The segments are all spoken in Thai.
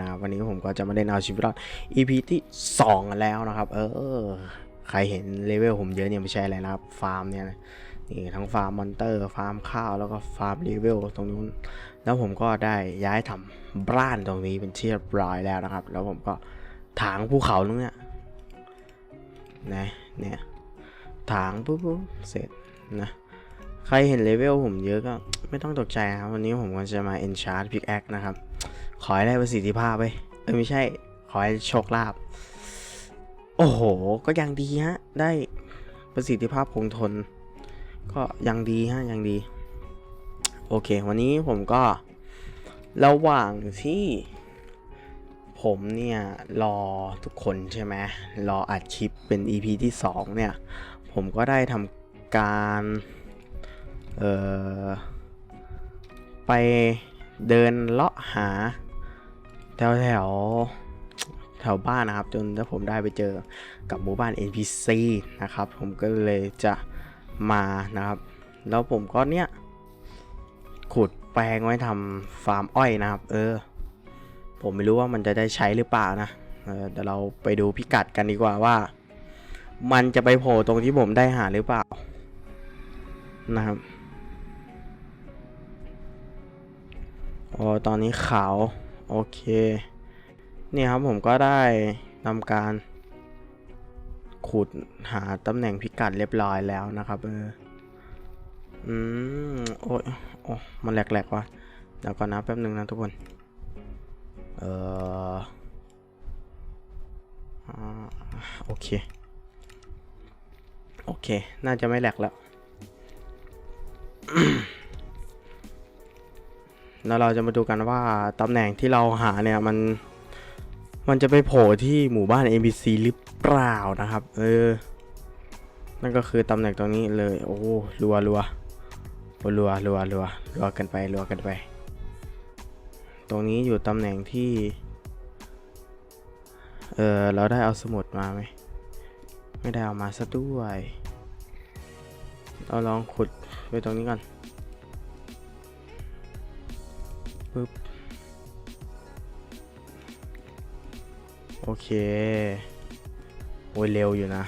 นะครับวันนี้ผมก็จะมาเล่นเอาชีวิตรอด EP ที่ 2 แล้วนะครับ เออ ใครเห็นเลเวลผมเยอะเนี่ยไม่ใช่อะไรนะครับ ฟาร์มเนี่ยนี่ทั้งฟาร์มมอนเตอร์ ฟาร์มข้าวแล้วก็ฟาร์มเลเวลตรงนู้น แล้วผมก็ได้ย้ายทำบ้านตรงนี้เป็นที่เรียบร้อยแล้วนะครับ แล้วผมก็ถางภูเขาตรงเนี้ยนะเนี่ยถางปุ๊บปุ๊บเสร็จนะใครเห็นเลเวลผมเยอะก็ไม่ต้องตกใจครับวันนี้ผมก็จะมา enchant pickaxe นะครับ ขอให้ได้ประสิทธิภาพไปเออไม่ใช่ ขอให้โชคลาภ โอ้โห ก็ยังดีฮะ ได้ประสิทธิภาพคงทน ก็ยังดีฮะ ยังดี โอเค วันนี้ผมก็ ระหว่างที่ผมเนี่ย รอทุกคนใช่ไหมรออัดคลิปเป็น EP ที่ 2 เนี่ย ผมก็ได้ทำการ เอ่อ ไปเดินเลาะหา แถวแถวแถวบ้านนะครับ จนถ้าผมได้ไปเจอกับหมู่บ้าน NPC นะครับ ผมก็เลยจะมานะครับ แล้วผมก็เนี่ยขุดแปลงไว้ทำฟาร์มอ้อยนะครับ เออ ผมไม่รู้ว่ามันจะได้ใช้หรือเปล่านะเออเดี๋ยวเราไปดูพิกัดกันดีกว่าว่า มันจะไปโผล่ตรงที่ผมได้หาหรือเปล่านะครับโอ้ตอนนี้ขาว โอเค นี่ครับผมก็ได้ทำการ ขุดหาตำแหน่งพิกัดเรียบร้อยแล้วนะครับเอออืมโอ้ยโอ้มันแหลกๆว่ะเดี๋ยวก่อนนะแป๊บนึงนะทุกคนเอออ่าโอเค โอเค น่าจะไม่แหลกแล้ว แล้วเราจะมาดูกันว่าตำแหน่งที่เราหาเนี่ยมันมันจะไปโผล่ที่หมู่บ้าน NPC หรือเปล่านะครับ เออ นั่นก็คือตำแหน่งตรงนี้เลย โอ้รัวรัวรัวรัวรัวรัวกันไปรัวกันไป ตรงนี้อยู่ตำแหน่งที่ เออเราได้เอาสมุดมาไหม ไม่ได้เอามาซะด้วย เราลองขุดไปตรงนี้ก่อน ปึ๊บโอเค โอ้ยเร็วอยู่นะ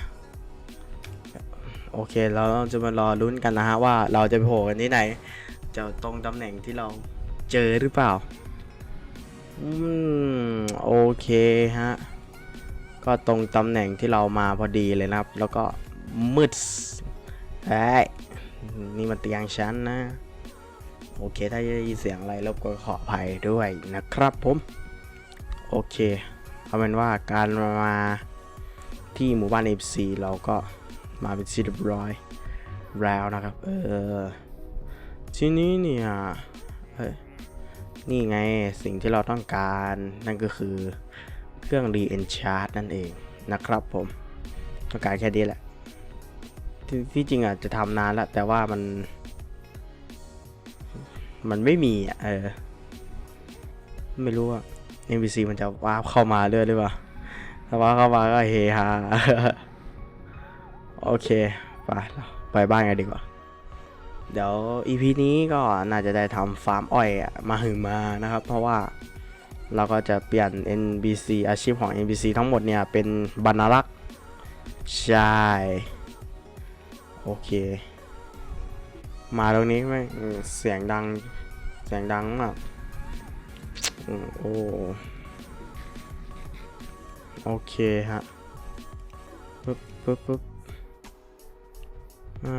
โอเค เราจะมารอลุ้นกันนะฮะว่าเราจะไปโผล่กันที่ไหน จะตรงตำแหน่งที่เราเจอหรือเปล่า อืม โอเคฮะ ก็ตรงตำแหน่งที่เรามาพอดีเลยนะครับ แล้วก็มืดเฮ้ยนี่มันเตียงฉันนะ โอเค ถ้าได้ยินเสียงอะไรรบกวนขออภัยด้วยนะครับผมโอเคเอาเป็นว่าการมาที่หมู่บ้าน FC เราก็มาเป็นที่เรียบร้อยแล้วนะครับ เออทีนี้เนี่ยนี่ไงสิ่งที่เราต้องการนั่นก็คือเครื่อง re enchant นั่นเองนะครับผมต้องการแค่นี้แหละ ที่ที่จริงอาจจะทำนานแล้วแต่ว่ามัน มันไม่มีอะเออ ไม่รู้ว่า NPC มันจะว้าเข้ามาเรื่อยหรือเปล่าถ้าว้าเข้ามาก็เฮฮาโอเคไปไปบ้านกันดีกว่า เดี๋ยว EP นี้ก็น่าจะได้ทำฟาร์มอ้อยมาหึงมานะครับ เพราะว่าเราก็จะเปลี่ยน NPC อาชีพของ NPC ทั้งหมดเนี่ย เป็นบรรลักษ์ใช่ โอเค มาตรงนี้ไม่เสียงดัง เสียงดังมากโอ้โอเคฮะปึ๊บปึ๊บปึ๊บอ่า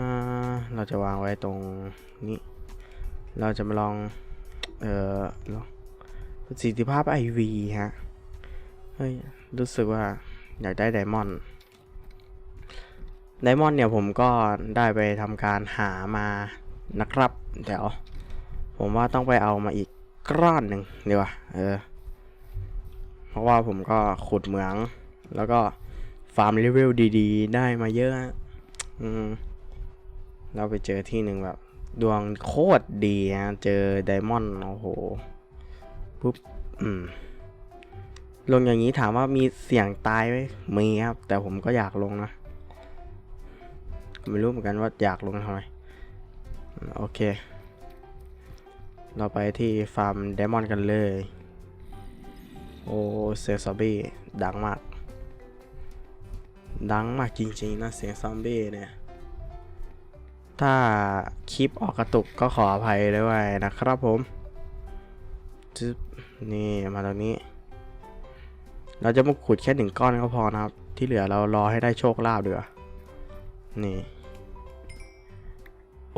เราจะวางไว้ตรงนี้ เราจะมาลอง เอ่อลองประสิทธิภาพ IV ฮะ เฮ้ย รู้สึกว่าอยากได้ไดมอนด์ ไดมอนด์เนี่ยผมก็ได้ไปทำการหามานะครับ เดี๋ยว ผมว่าต้องไปเอามาอีกก้อนหนึ่งดีกว่าเออ เพราะว่าผมก็ขุดเหมือง แล้วก็ฟาร์มเลเวลดีๆ ได้มาเยอะอะอืมเราไปเจอที่หนึ่งแบบ ดวงโคตรดีนะเจอไดมอนด์โอ้โหปุ๊บอืมลงอย่างนี้ถามว่ามีเสี่ยงตายไหมมีครับ แต่ผมก็อยากลงนะ ไม่รู้เหมือนกันว่าอยากลงทำไมโอเค เราไปที่ฟาร์มไดมอนกันเลย โอ้เสียงซอมบี้ดังมาก ดังมากจริงๆนะเสียงซอมบี้เนี่ย ถ้าคลิปออกกระตุกก็ขออภัยด้วยนะครับผมจึ๊บนี่มาตรงนี้ เราจะมาขุดแค่หนึ่งก้อนก็พอนะครับ ที่เหลือเรารอให้ได้โชคลาภเดือนี่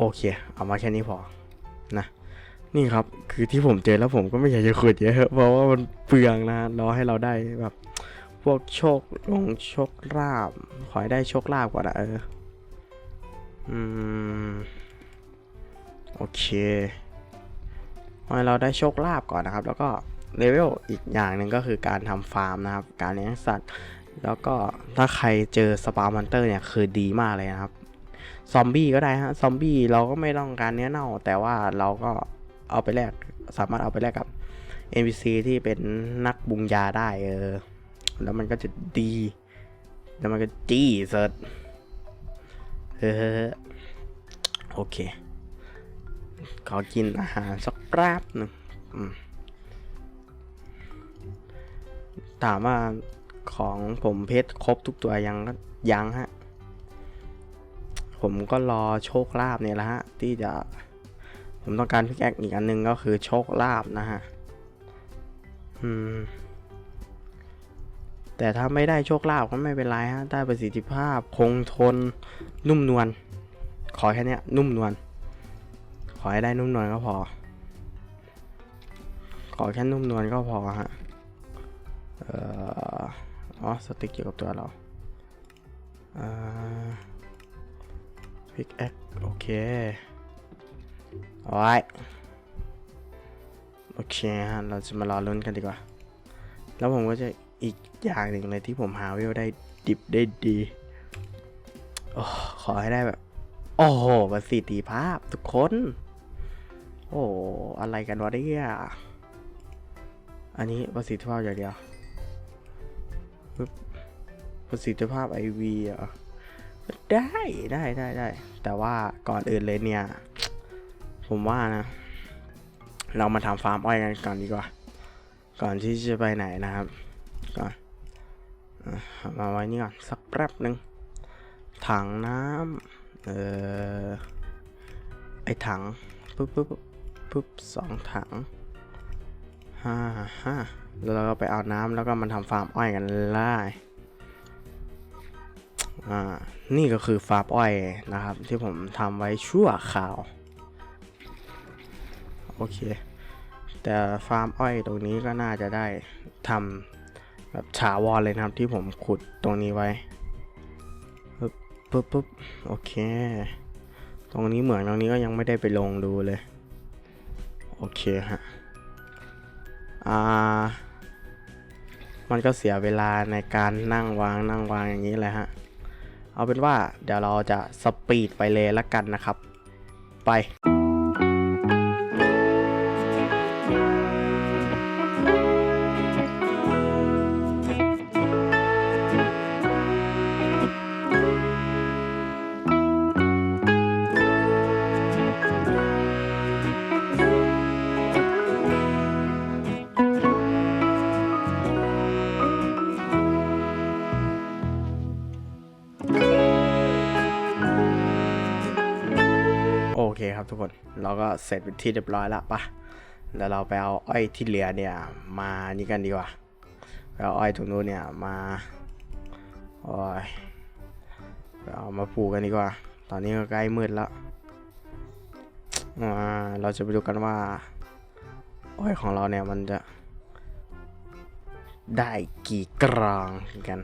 โอเค เอามาแค่นี้พอนะนี่ครับคือที่ผมเจอแล้วผมก็ไม่อยากจะขุดเยอะเพราะว่ามันเปลืองนะรอให้เราได้แบบพวกโชคลงโชคลาภขอให้ได้โชคลาภก่อนอะเอออืมโอเคขอให้เราได้โชคลาภก่อนนะครับ แล้วก็เลเวลอีกอย่างหนึ่งก็คือการทำฟาร์มนะครับ การเลี้ยงสัตว์ แล้วก็ถ้าใครเจอสปาร์มอนเตอร์เนี่ยคือดีมากเลยนะครับ ซอมบี้ก็ได้ฮะ ซอมบี้เราก็ไม่ต้องการเนื้อเน่า แต่ว่าเราก็เอาไปแลก สามารถเอาไปแลกกับ NPC ที่เป็นนักบุงยาได้เออ แล้วมันก็จะดี แล้วมันก็จี้เสิร์ชเออโอเค ขอกินอาหารสักแป๊บหนึ่งถามว่าของผมเพชรครบทุกตัวยังก็ยังฮะ ผมก็รอโชคลาภเนี่ยแหละฮะที่จะผมต้องการพิกแอคอีกอันหนึงก็คือโชคลาภนะฮะอืมแต่ถ้าไม่ได้โชคลาภก็ไม่เป็นไรฮะได้ประสิทธิภาพคงทนนุ่มนวลขอแค่นี้นุ่มนวลขอให้ได้นุ่มนวลก็พอ ขอแค่นุ่มนวลก็พอฮะเอ่ออ๋อสติ๊กเกี่ยวกับตัวเราเอ่อ พิกแอคโอเคเอาไว้โอเคฮะเราจะมารอลุ้นกันดีกว่า แล้วผมก็จะอีกอย่างหนึ่งเลยที่ผมหาวิวได้ดิบได้ดีโอ้ขอให้ได้แบบ โอ้โหประสิทธิภาพทุกคน โอ้อะไรกันวะเนี่ยอันนี้ประสิทธิภาพอย่างเดียวประสิทธิภาพ IV เหรอ ได้ได้ได้ได้ แต่ว่าก่อนอื่นเลยเนี่ย ผมว่านะ เรามาทำฟาร์มอ้อยกันก่อนดีกว่า ก่อนที่จะไปไหนนะครับ ก่อนมาไว้นี่ก่อนสักแป๊บหนึ่งถังน้ำเอ่อไอถังปุ๊บปุ๊บปุ๊บสองถังห้าห้าแล้วเราก็ไปเอาน้ำแล้วก็มาทำฟาร์มอ้อยกันเลย อ่า นี่ก็คือฟาร์มอ้อยนะครับ ที่ผมทำไว้ชั่วคราว โอเค แต่ฟาร์มอ้อยตรงนี้ก็น่าจะได้ทำแบบถาวรเลยนะครับที่ผมขุดตรงนี้ไว้ปึ๊บปึ๊บปึ๊บโอเค ตรงนี้เหมืองตรงนี้ก็ยังไม่ได้ไปลงดูเลย โอเคฮะ อ่ามันก็เสียเวลาในการนั่งวางนั่งวางอย่างนี้แหละฮะ เอาเป็นว่าเดี๋ยวเราจะสปีดไปเลยละกันนะครับ ไป เราก็เสร็จเป็นที่เรียบร้อยแล้วปะแล้วเราไปเอาอ้อยที่เหลือเนี่ยมานี่กันดีกว่าไปเอาอ้อยตรงนู้นเนี่ยมาโอ้ยไปเอามาปลูกกันดีกว่า ตอนนี้ก็ใกล้มืดแล้วอ่าเราจะไปดูกันว่าอ้อยของเราเนี่ยมันจะได้กี่กรองกัน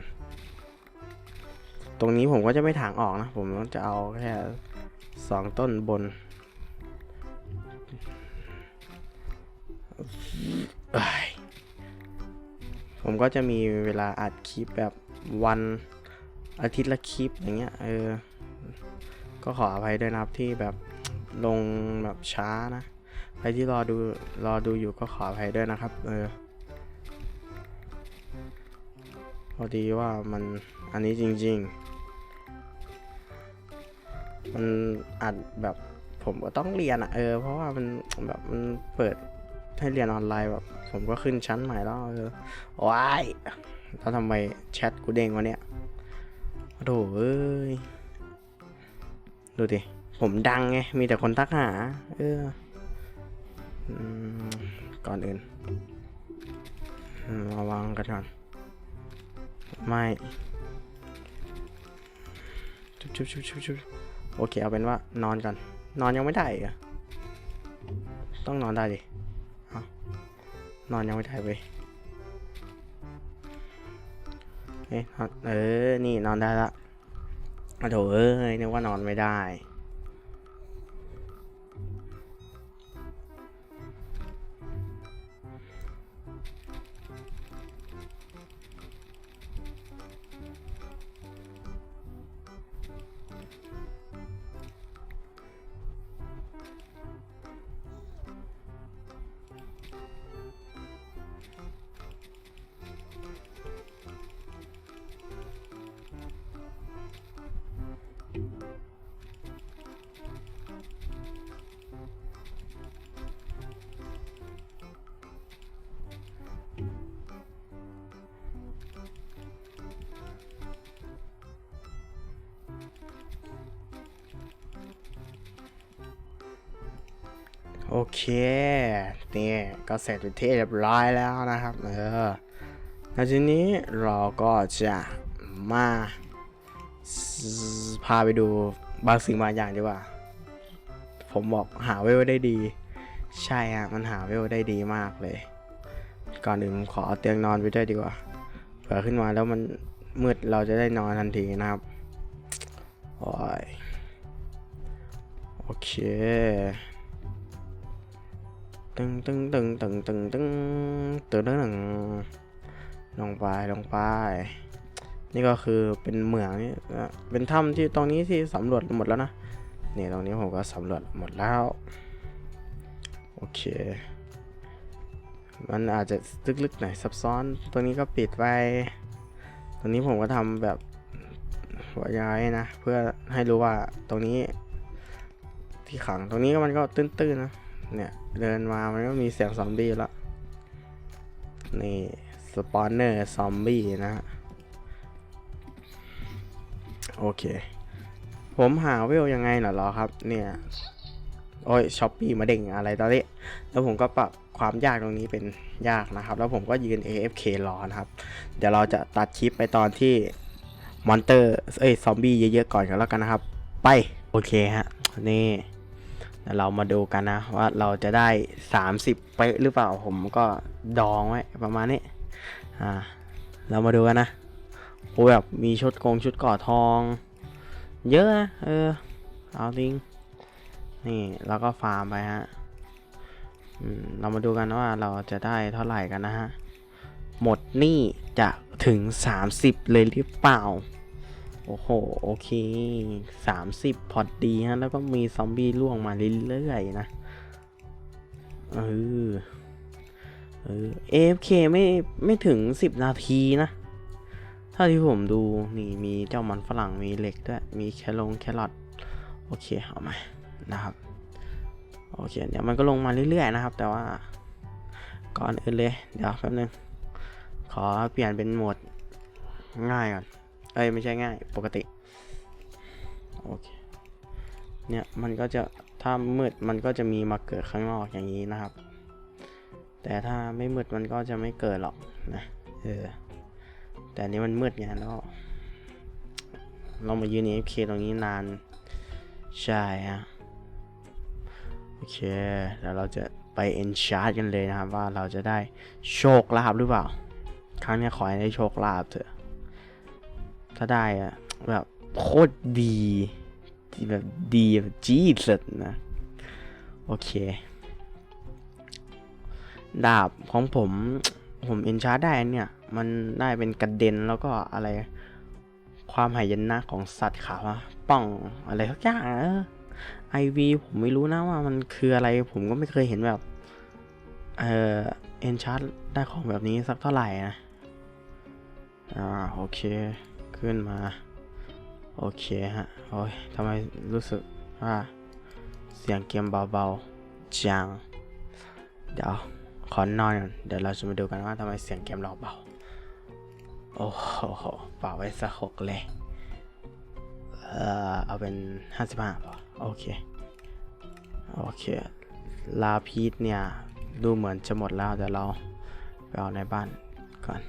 ตรงนี้ผมก็จะไม่ถางออกนะ ผมจะเอาแค่สองต้นบน ผมก็จะมีเวลาอัดคลิปแบบวันอาทิตย์ละคลิปอย่างเงี้ย เออ ก็ขออภัยด้วยนะครับที่แบบลงแบบช้านะ ใครที่รอดูรอดูอยู่ก็ขออภัยด้วยนะครับ เออ พอดีว่ามันอันนี้จริง ๆ มันอัดแบบผมก็ต้องเรียนอะเออ เพราะว่ามันแบบมันเปิด ให้เรียนออนไลน์แบบผมก็ขึ้นชั้นใหม่แล้วเออว้ายแล้วทำไมแชทกูเด้งวะเนี่ยโถเอ้ย ดูดิ ผมดังไง มีแต่คนทักหา เออก่อนอื่นระวังกันก่อน ไม่ชุบชุบชุบชุบชุบโอเค เอาเป็นว่านอนก่อน นอนยังไม่ได้อีกเหรอต้องนอนได้ดิ นอนยังไม่ถ่ายไปเฮ้ยนอนเออ นี่นอนได้ละโถเอ้ยนึกว่านอนไม่ได้ อเคนี่ก็เสร็จเป็นที่เรียบร้อยแล้วนะครับ เออแล้วทีนี้เราก็จะมาพาไปดูบางสิ่งบางอย่างดีกว่า ผมบอกหาเวลได้ดี ใช่ฮะมันหาเวลได้ดีมากเลย ก่อนอื่นผมขอเอาเตียงนอนไปด้วยดีกว่า เผื่อขึ้นมาแล้วมันมืดเราจะได้นอนทันทีนะครับ โอ้ย โอเค ตึงตึงตึงตึงตึงตึงตึงตึงตึงลงไปลงไป นี่ก็คือเป็นเหมืองนี่เป็นถ้ำที่ตรงนี้ที่สำรวจหมดแล้วนะนี่ตรงนี้ผมก็สำรวจหมดแล้ว โอเค มันอาจจะลึกๆหน่อยซับซ้อน ตัวนี้ก็ปิดไว้ตรงนี้ผมก็ทำแบบหัวย้ายนะ เพื่อให้รู้ว่าตรงนี้ที่ขังตรงนี้มันก็ตื้นๆนะ เนี่ย เดินมามันก็มีเสียงซอมบี้แล้ว นี่สปอนเนอร์ซอมบี้นะฮะ โอเค ผมหาเวลยังไงเหรอเหรอครับ เนี่ย โอ้ยช้อปปี้มาเด้งอะไรตอนนี้ แล้วผมก็ปรับความยากตรงนี้เป็นยากนะครับ แล้วผมก็ยืน AFK รอนะครับ เดี๋ยวเราจะตัดคลิปไปตอนที่มอนเตอร์ เอ้ย ซอมบี้เยอะๆก่อนกันแล้วกันนะครับ ไป โอเคฮะ นี่ เรามาดูกันนะว่าเราจะได้ 30 เป๊ะหรือเปล่าผมก็ดองไว้ประมาณนี้อ่าเรามาดูกันนะโอ้แบบมีชุดกงชุดก่อทอง เยอะนะเออเอาจริงนี่แล้วก็ฟาร์มไปฮะอืมเรามาดูกันว่าเราจะได้เท่าไหร่กันนะฮะ หมดนี่จะถึง 30 เลยหรือเปล่า โอ้โห โอเค 30 พอดีฮะ แล้วก็มีซอมบี้ล่วงมาเรื่อยๆนะ เออ เออ AFK ไม่ไม่ถึง 10 นาทีนะเท่าที่ผมดู นี่มีเจ้ามันฝรั่งมีเหล็กด้วย มีแคลงแครอทโอเค เอามา นะครับ โอเค เดี๋ยวมันก็ลงมาเรื่อยๆนะครับ แต่ว่า ก่อนอื่นเลย เดี๋ยวแป๊บนึง ขอเปลี่ยนเป็นโหมดง่ายก่อน เอ้ยไม่ใช่ง่าย ปกติ โอเค เนี่ยมันก็จะถ้ามืดมันก็จะมีมาเกิดข้างนอกอย่างนี้นะครับ แต่ถ้าไม่มืดมันก็จะไม่เกิดหรอกนะ เออ แต่นี้มันมืดไงแล้วเรามายืน AFK ตรงนี้นาน ใช่ฮะ โอเคเดี๋ยวเราจะไป enchant กันเลยนะครับ ว่าเราจะได้โชคลาภหรือเปล่า ครั้งนี้ขอให้ได้โชคลาภเถอะ ถ้าได้อะแบบโคตรดีแบบดีแบบจีดสุดนะ โอเค ดาบของผม ผมเอนชาร์ได้เนี่ย มันได้เป็นกระเด็นแล้วก็อะไร ความหายนะของสัตว์ขาวะป้องอะไรสักอย่างเออไอวีผมไม่รู้นะว่ามันคืออะไรผมก็ไม่เคยเห็นแบบ เออเอนชาร์ได้ของแบบนี้สักเท่าไหร่นะ อ่า โอเค ขึ้นมา โอเคฮะ โอ้ยทำไมรู้สึกว่าเสียงเกมเบาๆจัง เดี๋ยวขอนอนก่อนเดี๋ยวเราจะมาดูกันว่าทำไมเสียงเกมเราเบา โอ้โหเป่าไว้สักหกเลย เอ่อ เอาเป็นห้าสิบห้าป่ะโอเค โอเค ลาพีทเนี่ย ดูเหมือนจะหมดแล้วเดี๋ยวเราไปเอาในบ้านก่อน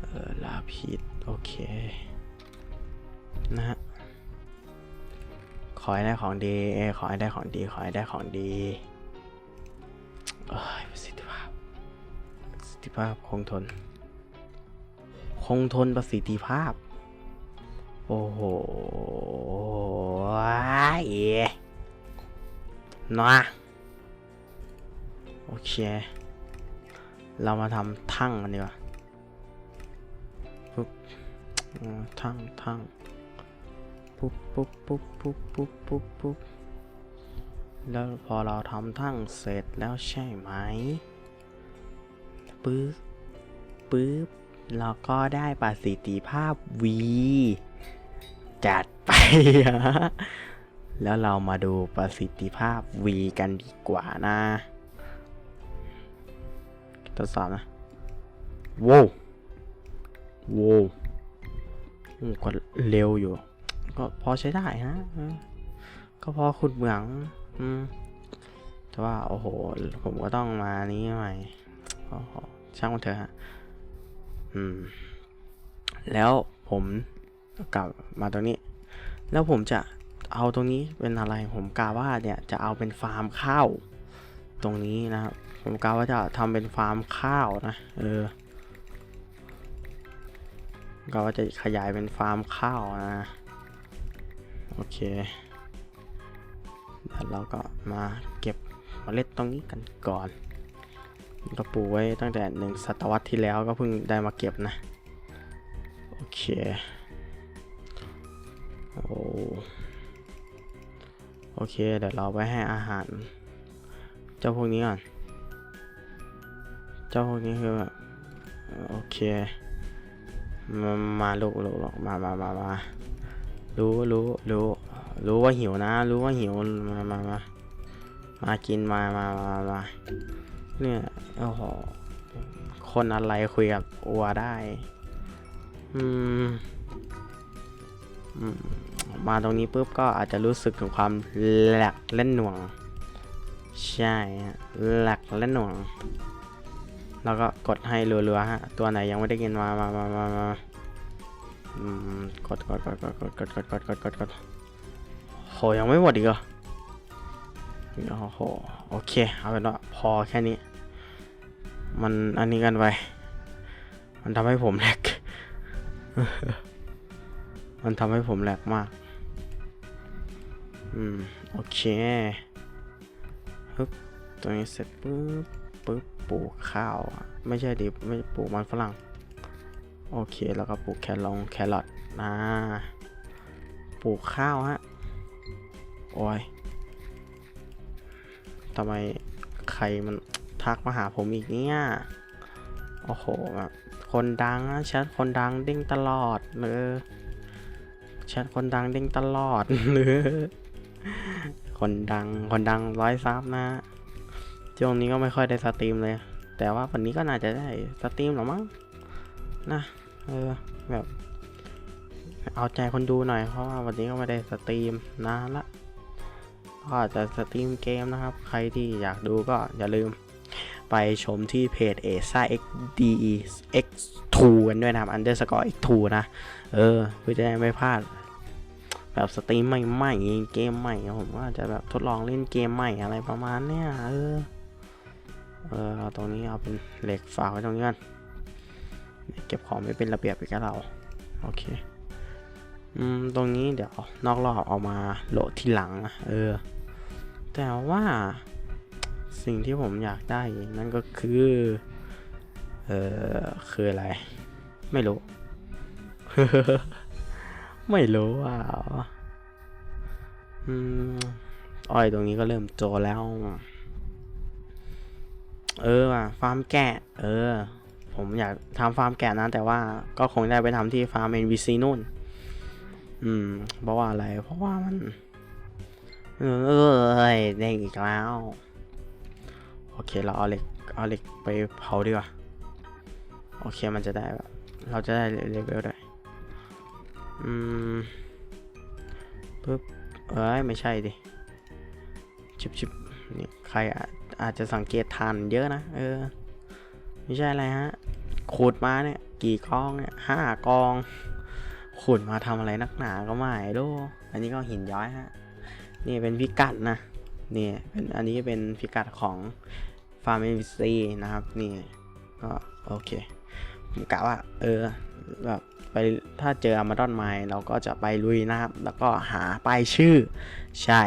เออ ลาพีท โอเค นะฮะขอให้ได้ของดี ขอให้ได้ของดี ขอให้ได้ของดีเอ้ยประสิทธิภาพประสิทธิภาพคงทน คงทนประสิทธิภาพ โอ้โหว้ายนะโอเค เรามาทำทั้งกันดีกว่า ทั้งทั้งปุ๊บปุ๊บปุ๊บปุ๊บปุ๊บปุ๊บปุ๊บแล้วพอเราทำทั้งเสร็จแล้วใช่ไหมปึ๊บปึ๊บเราก็ได้ประสิทธิภาพ V จัดไปฮะแล้วเรามาดูประสิทธิภาพ V กันดีกว่านะทดสอบนะโว้วโว้ ก็เร็วอยู่ ก็พอใช้ได้ฮะก็พอขุดเหมืองอืมแต่ว่าโอ้โห ผมก็ต้องมานี้ใหม่โอ้โหช่างมันเถอะฮะอืม แล้วผมกลับมาตรงนี้ แล้วผมจะเอาตรงนี้เป็นอะไรผมกาว่าเนี่ยจะเอาเป็นฟาร์มข้าว ตรงนี้นะครับผมกาว่าจะทำเป็นฟาร์มข้าวนะเออ กาว่าจะขยายเป็นฟาร์มข้าวนะ โอเค เดี๋ยวเราก็มาเก็บเมล็ดตรงนี้กันก่อนก็ปลูกไว้ตั้งแต่หนึ่งศตวรรษที่แล้วก็เพิ่งได้มาเก็บนะ โอเค โอ้โอเค เดี๋ยวเราไปให้อาหาร เจ้าพวกนี้ก่อน เจ้าพวกนี้คือแบบโอเค มามาลูกลูกลูกมามามามารู้รู้รู้รู้ว่าหิวนะ รู้ว่าหิวมามามามากินมามามามาเนี่ยโอ้โหคนอะไรคุยกับอัวได้ อืมอืมมาตรงนี้ปุ๊บก็อาจจะรู้สึกถึงความแหลกและหน่วง ใช่แหลกและหน่วง แล้วก็กดให้รัวๆฮะ ตัวไหนยังไม่ได้กินมามามามามาอืมกดกดกดกดกดกดกดกดกดกดกดโหยังไม่หมดอีกเหรอโอ้โหโอเค เอาเป็นว่าพอแค่นี้ มันอันนี้กันไป มันทำให้ผมแหลก มันทำให้ผมแหลกมาก อืม โอเคฮึบตรงนี้เสร็จปุ๊บปุ๊บ ปลูกข้าว ไม่ใช่ดิไม่ปลูกมันฝรั่ง โอเคแล้วก็ปลูกแครองแครอทนะปลูกข้าวฮะ โอ้ยทำไมใครมันทักมาหาผมอีกเนี่ย โอ้โห คนดังแชทคนดังเด้งตลอดเออแชทคนดังเด้งตลอดเออคนดังคนดังร้อยซับนะ ช่วงนี้ก็ไม่ค่อยได้สตรีมเลย แต่ว่าวันนี้ก็น่าจะได้สตรีมหรอมั้งนะเออแบบเอาใจคนดูหน่อยเพราะว่าวันนี้ก็ไม่ได้สตรีมนานละก็อาจจะสตรีมเกมนะครับ ใครที่อยากดูก็อย่าลืมไปชมที่เพจ a s a x d x 2 กันด้วยนะครับ underscore x 2 นะ เออเพื่อจะได้ไม่พลาด แบบสตรีมใหม่ๆเกมใหม่ผมว่าจะแบบทดลองเล่นเกมใหม่อะไรประมาณเนี้ยเออ เออเอาตรงนี้เอาเป็นเหล็กฝากไว้ตรงนี้กันเก็บของไม่เป็นระเบียบอีกแล้วเราโอเคอืมตรงนี้เดี๋ยวนอกรอบเอามาโหลดทีหลังนะเออ แต่ว่าสิ่งที่ผมอยากได้นั่นก็คือ เออคืออะไร ไม่รู้ ไม่รู้อะอืมอ้อยตรงนี้ก็เริ่มโจแล้ว เออว่ะฟาร์มแกะ เออ ผมอยากทำฟาร์มแกะนะ แต่ว่าก็คงได้ไปทำที่ฟาร์ม NVC นู่น อืม เพราะว่าอะไร เพราะว่ามัน เออเอ้ยได้อีกแล้ว โอเค เราเอาเหล็ก เอาเหล็กไปเผาดีกว่า โอเค มันจะได้แบบเราจะได้เลเวลด้ อืมปึ๊บ เอ้ย ไม่ใช่ดิ ชิบชิบนี่ใครอาจ อาจจะสังเกตทันเยอะนะ เออ ไม่ใช่อะไรฮะขุดมาเนี่ย กี่กองเนี่ยห้ากองขุดมาทำอะไรนักหนาก็ไม่รู้อันนี้ก็หินย้อยฮะ นี่เป็นพิกัดนะนี่เป็นอันนี้เป็นพิกัดของฟาร์มเอ็นซีนะครับ นี่ก็โอเคผมกะว่า เออแบบ ถ้าเจออามาดอนไมเราก็จะไปลุยนะครับ แล้วก็หาป้ายชื่อ ใช่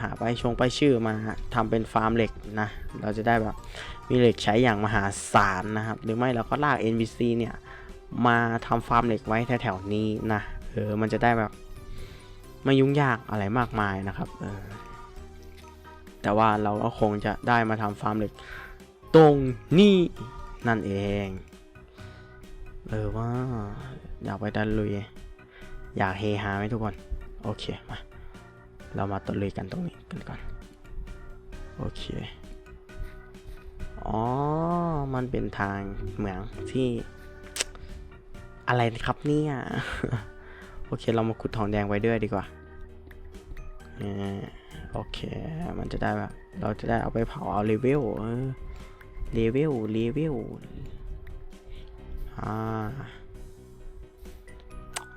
หาป้ายชงป้ายชื่อมาทำเป็นฟาร์มเหล็กนะ เราจะได้แบบมีเหล็กใช้อย่างมหาศาลนะครับ หรือไม่เราก็ลาก NPC เนี่ยมาทำฟาร์มเหล็กไว้แถวๆนี้นะ เออ มันจะได้แบบไม่ยุ่งยากอะไรมากมายนะครับ เออ แต่ว่าเราก็คงจะได้มาทำฟาร์มเหล็กตรงนี้นั่นเอง เออว่า อยากไปตะลุย อยากเฮฮาไหมทุกคน โอเคมา เรามาตะลุยกันตรงนี้กันก่อน โอเค อ๋อ มันเป็นทางเหมืองที่ อะไรครับเนี่ย โอเค เรามาขุดทองแดงไว้ด้วยดีกว่าเออโอเค มันจะได้แบบ เราจะได้เอาไปเผาเอาเลเวลเออเลเวลเลเวลอ่า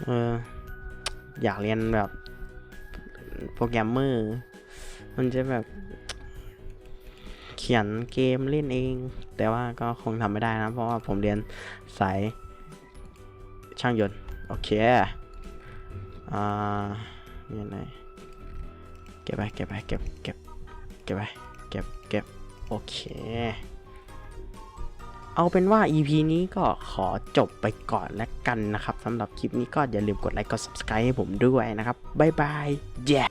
เอออยากเรียนแบบโปรแกรมเมอร์ มันจะแบบ เขียนเกมเล่นเอง แต่ว่าก็คงทำไม่ได้นะ เพราะว่าผมเรียนสายช่างยนต์ โอเค อ่ามีอะไรเก็บไปเก็บไปเก็บเก็บเก็บไปเก็บเก็บโอเค เอาเป็นว่า EP นี้ก็ขอจบไปก่อนแล้วกันนะครับสำหรับคลิปนี้ก็อย่าลืมกดไลค์กด subscribe ให้ผมด้วยนะครับ บ๊ายบายแย่